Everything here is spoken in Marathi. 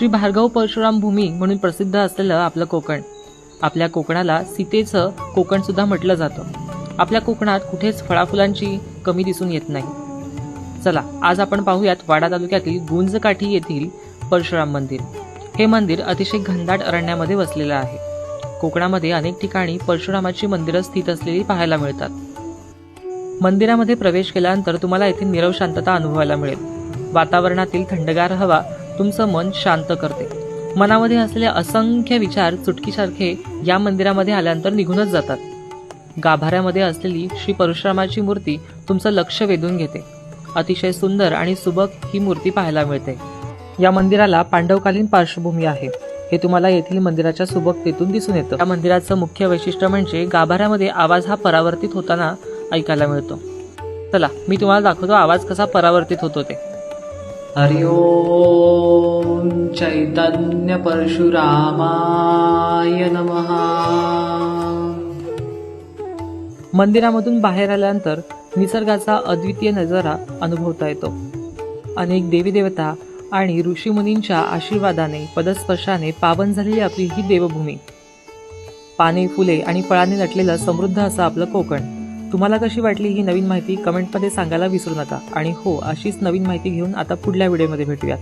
श्री भार्गव परशुराम भूमी म्हणून प्रसिद्ध असलेलं आपलं कोकण. आपल्या कोकणाला सीतेचं कोकण सुद्धा म्हटलं जातं. आपल्या कोकणात कुठेच फळाफुलांची कमी दिसून येत नाही. चला आज आपण पाहूयात वाडा तालुक्यातील गुंजकाठी येथील परशुराम मंदिर. हे मंदिर अतिशय घनदाट अरण्यामध्ये वसलेलं आहे. कोकणामध्ये अनेक ठिकाणी परशुरामाची मंदिरं स्थित असलेली पाहायला मिळतात. मंदिरामध्ये प्रवेश केल्यानंतर तुम्हाला येथे निरव शांतता अनुभवायला मिळेल. वातावरणातील थंडगार हवा तुमचं मन शांत करते. मनामध्ये असलेले असंख्य विचार चुटकीसारखे या मंदिरामध्ये आल्यानंतर निघूनच जातात. गाभाऱ्यामध्ये असलेली श्री परशुरामाची मूर्ती तुमचं लक्ष वेधून घेते. अतिशय सुंदर आणि सुबक ही मूर्ती पाहायला मिळते. या मंदिराला पांडवकालीन पार्श्वभूमी आहे. हे तुम्हाला येथील मंदिराच्या सुबकतेतून दिसून येतं. या मंदिराचं मुख्य वैशिष्ट्य म्हणजे गाभाऱ्यामध्ये आवाज हा परावर्तित होताना ऐकायला मिळतो. चला मी तुम्हाला दाखवतो आवाज कसा परावर्तित होतो ते. हरि चैतन्य परशुरामाय मंदिरामधून बाहेर आल्यानंतर निसर्गाचा अद्वितीय नजारा अनुभवता येतो. अनेक देवी देवता आणि ऋषीमुनींच्या आशीर्वादाने पदस्पर्शाने पावन झालेली आपली ही देवभूमी. पाने फुले आणि फळांनी नटलेलं समृद्ध असं आपलं कोकण. तुम्हाला कशी वाटली ही नवीन माहिती कमेंटमध्ये सांगायला विसरू नका. आणि हो अशीच नवीन माहिती घेऊन आता पुढल्या व्हिडिओमध्ये भेटूयात.